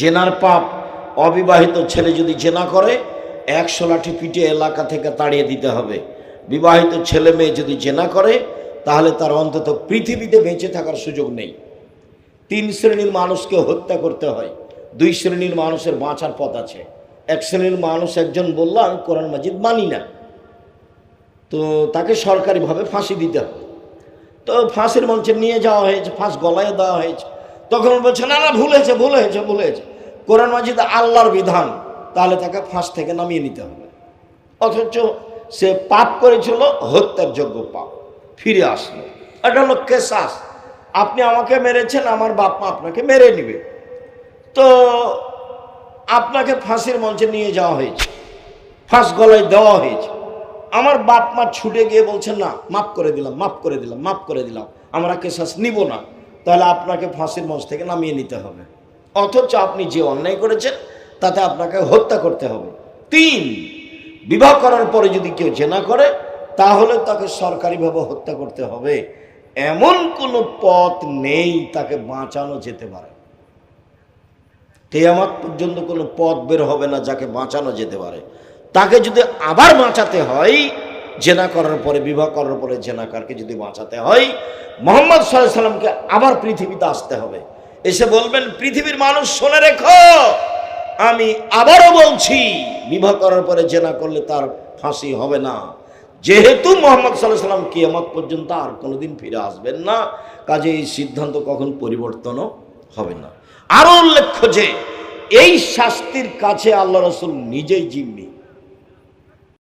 জেনার পাপ, অবিবাহিত ছেলে যদি জেনা করে, একশো লাঠি পিটে এলাকা থেকে তাড়িয়ে দিতে হবে। বিবাহিত ছেলে মেয়ে যদি জেনা করে, তাহলে তার অন্তত পৃথিবীতে বেঁচে থাকার সুযোগ নেই। তিন শ্রেণির মানুষকে হত্যা করতে হয়। দুই শ্রেণির মানুষের বাঁচার পথ আছে। এক শ্রেণির মানুষ একজন বলল আমি কোরআন মাজিদ মানি না। তো তাকে সরকারিভাবে ফাঁসি দিতে হবে তো ফাঁসির মঞ্চে নিয়ে যাওয়া হয়েছে, ফাঁস গলায় দেওয়া হয়েছে। তখন বলছে, না না, ভুল হয়েছে ভুল হয়েছে হয়েছে। কোরআন মাজিদ আল্লাহর বিধান, তাহলে তাকে ফাঁস থেকে নামিয়ে নিতে হবে। অথচ সে পাপ করেছিল, হত্যার যোগ্য পাপ। ফিরে আসলো। এটা হলো কেসাস। আপনি আমাকে মেরেছেন, আমার বাপ মা আপনাকে মেরে নিবে। তো আপনাকে ফাঁসির মঞ্চে নিয়ে যাওয়া হয়েছে। ফাঁস গলায় দেওয়া হয়েছে। আমার বাপ মা ছুটে গিয়ে বলছেন না, মাফ করে দিলাম, মাফ করে দিলাম, মাফ করে দিলাম। আমরা কেসাস নিব না। তাহলে আপনাকে ফাঁসির মঞ্চ থেকে নামিয়ে নিতে হবে। অথচ আপনি যে অন্যায় করেছেন, তাতে আপনাকে হত্যা করতে হবে। তিন, বিবাহ করার পরে যদি কেউ জেনা করে, তাহলে তাকে সরকারিভাবে হত্যা করতে হবে। এমন কোনো পথ নেই তাকে বাঁচানো যেতে পারে। কেয়ামত পর্যন্ত কোনো পথ বের হবে না যাকে বাঁচানো যেতে পারে। তাকে যদি আবার বাঁচাতে হয়, জেনা করার পরে, বিবাহ করার পরে জেনাকারকে যদি বাঁচাতে হয়, মোহাম্মদ সাল্লাহ সাল্লামকে আবার পৃথিবীতে আসতে হবে। এসে বলবেন, পৃথিবীর মানুষ শুনে রেখো, আমি আবারও বলছি, বিবাহ করার পরে জেনা করলে তার ফাঁসি হবে না। যেহেতু মোহাম্মদ সাল্লাহ সাল্লাম কিয়ামত পর্যন্ত আর কোনোদিন ফিরে আসবেন না কাজে এই সিদ্ধান্ত কখন পরিবর্তনও হবে না। আরও উল্লেখ্য যে, এই শাস্তির কাছে আল্লাহ রসুল নিজেই জিম্মি।